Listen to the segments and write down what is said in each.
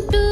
to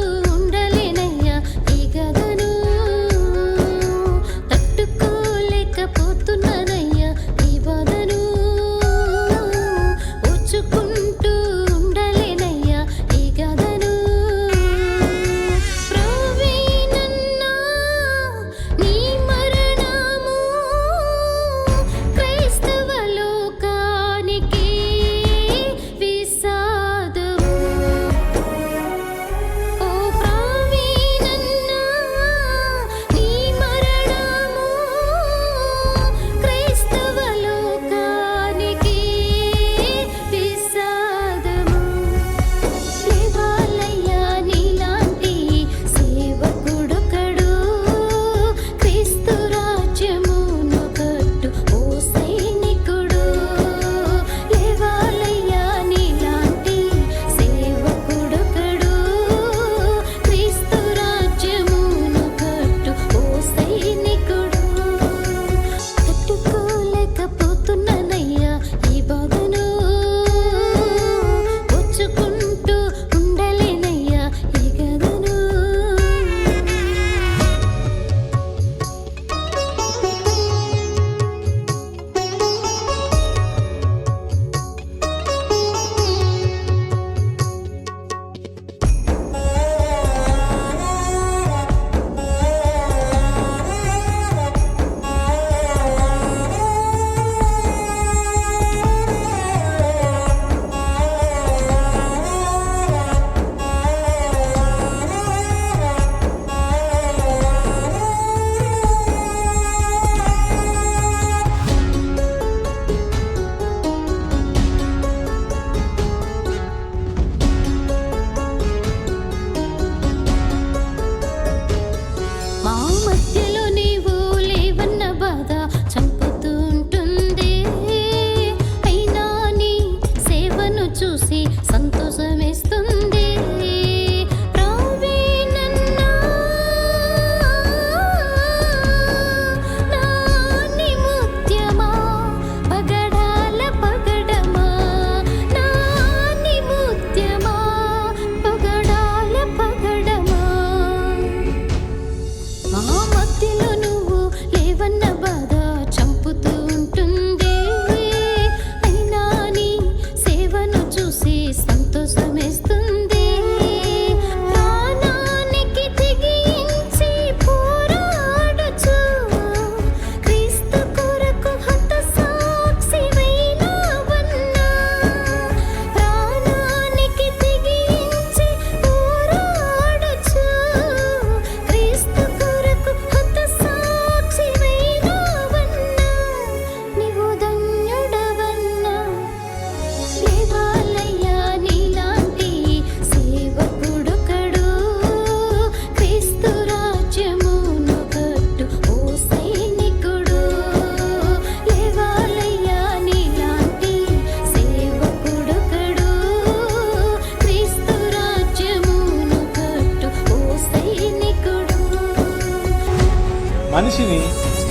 మనిషిని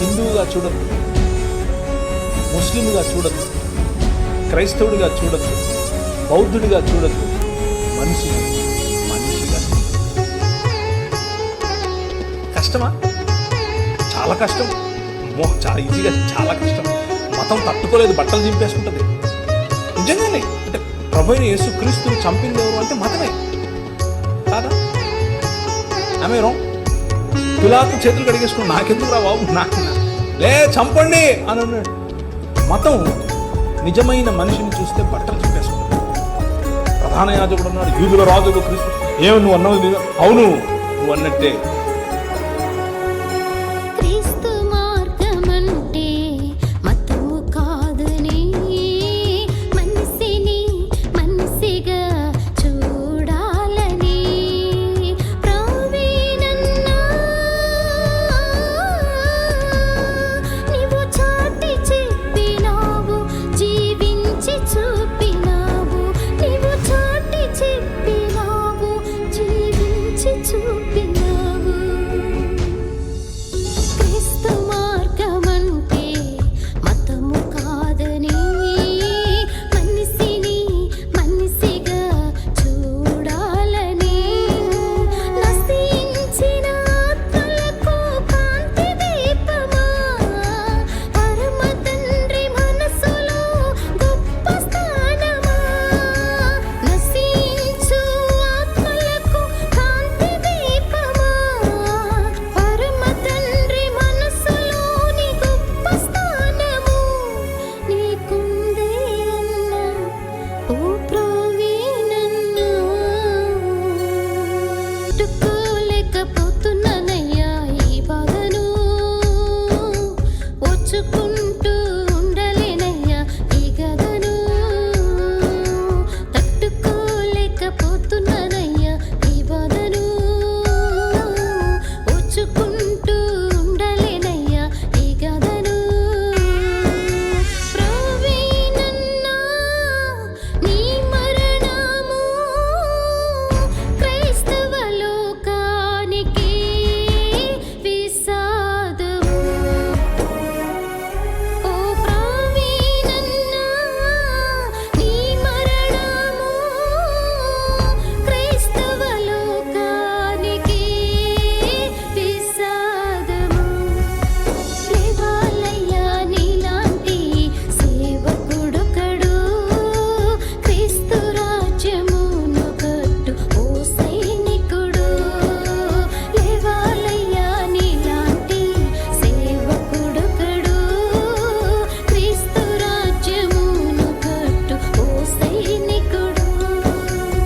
హిందువుగా చూడదు ముస్లింగా చూడదు క్రైస్తవుడిగా చూడద్దు. బౌద్ధుడిగా చూడద్దు. మనిషిని మనిషిగా కష్టమా? చాలా కష్టం. చాలా ఈజీగా చాలా కష్టం. మతం తట్టుకోలేదు బట్టలు చింపేసుకుంటుంది. నిజంగానే అంటే ప్రభు యేసు క్రీస్తుని చంపింది ఎవరు అంటే మతమే. కాదా? ఆమె రాంగ్ పిలాతు చేతులు కడిగేసుకుని నాకెందుకు రా బాబు? నాకు లే చంపండి! అని అన్నాడు. మతం నిజమైన మనిషిని చూస్తే బట్టలు చింపేసుకుంటాడు. ప్రధాన యాజకుడు అన్నాడు యూదుల రాజుకు క్రీస్తు ఏమి నువ్వు అన్నది అవును నువ్వు అన్నట్టే.